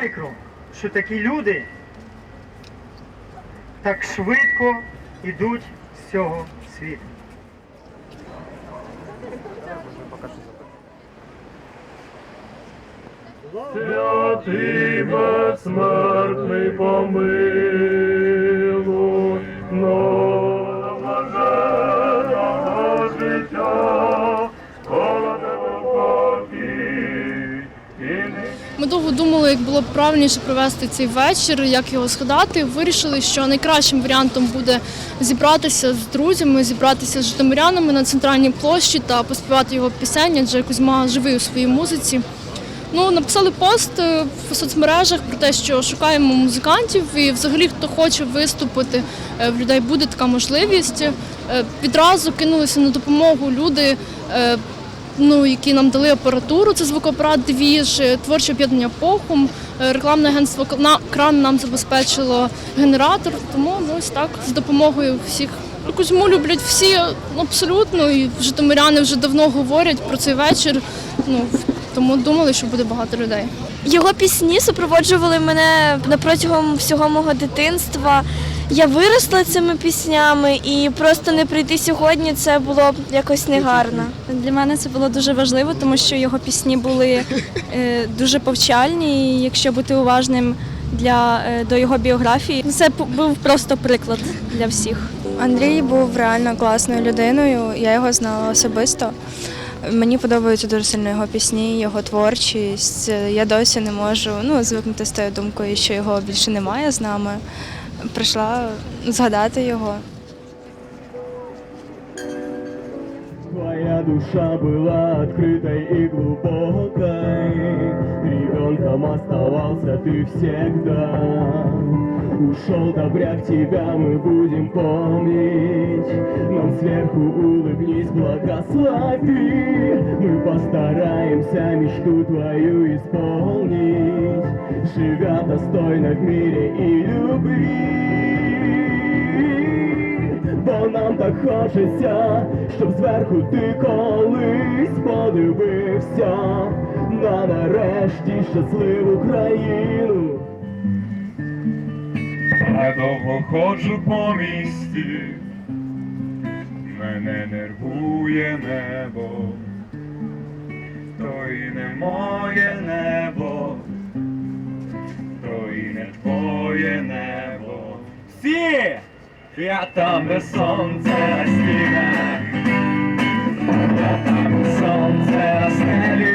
прикро, що такі люди так швидко йдуть з цього світу. Святий безсмертний помилуй, но життя, Ми довго думали, як було б правильніше провести цей вечір, як його згадати. Вирішили, що найкращим варіантом буде зібратися з друзями, зібратися з житомирянами на центральній площі та поспівати його пісень, адже Кузьма живий у своїй музиці. Ну, написали пост е, в соцмережах про те, що шукаємо музикантів, і взагалі хто хоче виступити, е, в людей буде така можливість. Е, Відразу кинулися на допомогу люди. Ну, які нам дали апаратуру, це звукоапарат Двіж, е, творче об'єднання Похум, е, рекламне агентство «Кна- Кран нам забезпечило генератор. Тому ну, ось так з допомогою всіх. Кузьму люблять всі ну, абсолютно, і житомиряни вже давно говорять про цей вечір. Ну, тому думали, що буде багато людей. Його пісні супроводжували мене на протягом всього мого дитинства. Я виросла цими піснями і просто не прийти сьогодні це було б якось негарно. Для мене це було дуже важливо, тому що його пісні були е, дуже повчальні. І якщо бути уважним для, е, до його біографії, це був просто приклад для всіх. Андрій був реально класною людиною. Я його знала особисто. Мені подобаються дуже сильно його пісні, його творчість. Я досі не можу ну, звикнути з тою думкою, що його більше немає з нами Прийшла згадати його. Твоя душа была открытой и глубокой Ребенком оставался ты всегда Ушел добряк, тебя мы будем помнить Нам сверху улыбнись, благослови Мы постараемся мечту твою исполнить Живя достойно в мире и любви Бо нам так хочеться, щоб зверху ти колись подивився на нарешті щасливу країну. Я довго ходжу по місті, мене нервує небо, то і не Всі! Я там, де сонце на стінах, я там, де сонце на стелі,